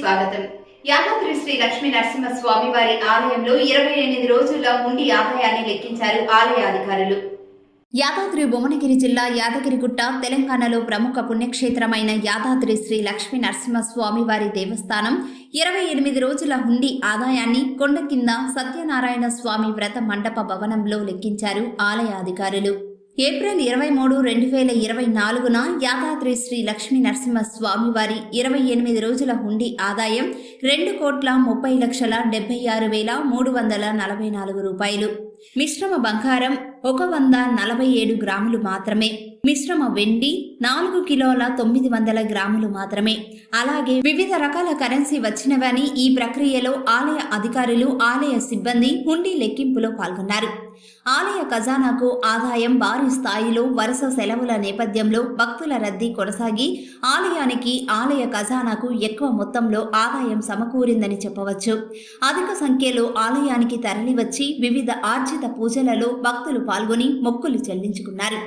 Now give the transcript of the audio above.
స్వాగతం. యాదాద్రి శ్రీ లక్ష్మీ నరసింహ స్వామి వారి ఆలయంలో ఇరవై ఎనిమిది రోజుల ఉండి ఆదాయాన్ని లెక్కించారు ఆలయ అధికారులు. యాదాద్రి భువనగిరి జిల్లా యాదగిరిగుట్ట తెలంగాణలో ప్రముఖ పుణ్యక్షేత్రమైన యాదాద్రి శ్రీ లక్ష్మీ నరసింహ వారి దేవస్థానం ఇరవై ఎనిమిది రోజుల హుండీ ఆదాయాన్ని కొండ కింద సత్యనారాయణ స్వామి వ్రత మండప భవనంలో లెక్కించారు ఆలయ అధికారులు. ఏప్రిల్ ఇరవై మూడు రెండు వేల ఇరవై నాలుగున యాదాద్రి శ్రీ లక్ష్మీ నరసింహ స్వామి వారి ఇరవై ఎనిమిది రోజుల హుండీ ఆదాయం రెండు కోట్ల ముప్పై లక్షల డెబ్బై ఆరు వేల మూడు వందల నలభై నాలుగు రూపాయలు. మిశ్రమ బంగారం ఒక వంద నలభై ఏడు గ్రాములు మాత్రమే. మిశ్రమ వెండి నాలుగు కిలోల తొమ్మిది వందల గ్రాములు మాత్రమే. అలాగే వివిధ రకాల కరెన్సీ వచ్చినవని ఈ ప్రక్రియలో ఆలయ అధికారులు ఆలయ సిబ్బంది హుండీ లెక్కింపులో పాల్గొన్నారు. ఆలయ ఖజానాకు ఆదాయం భారీ స్థాయిలో వరుస సెలవుల నేపథ్యంలో భక్తుల రద్దీ కొనసాగి ఆలయానికి ఆలయ ఖజానాకు ఎక్కువ మొత్తంలో ఆదాయం సమకూరిందని చెప్పవచ్చు. అధిక సంఖ్యలో ఆలయానికి తరలివచ్చి వివిధ ఆర్జిత పూజలలో భక్తులు పాల్గొని మొక్కులు చెల్లించుకున్నారు.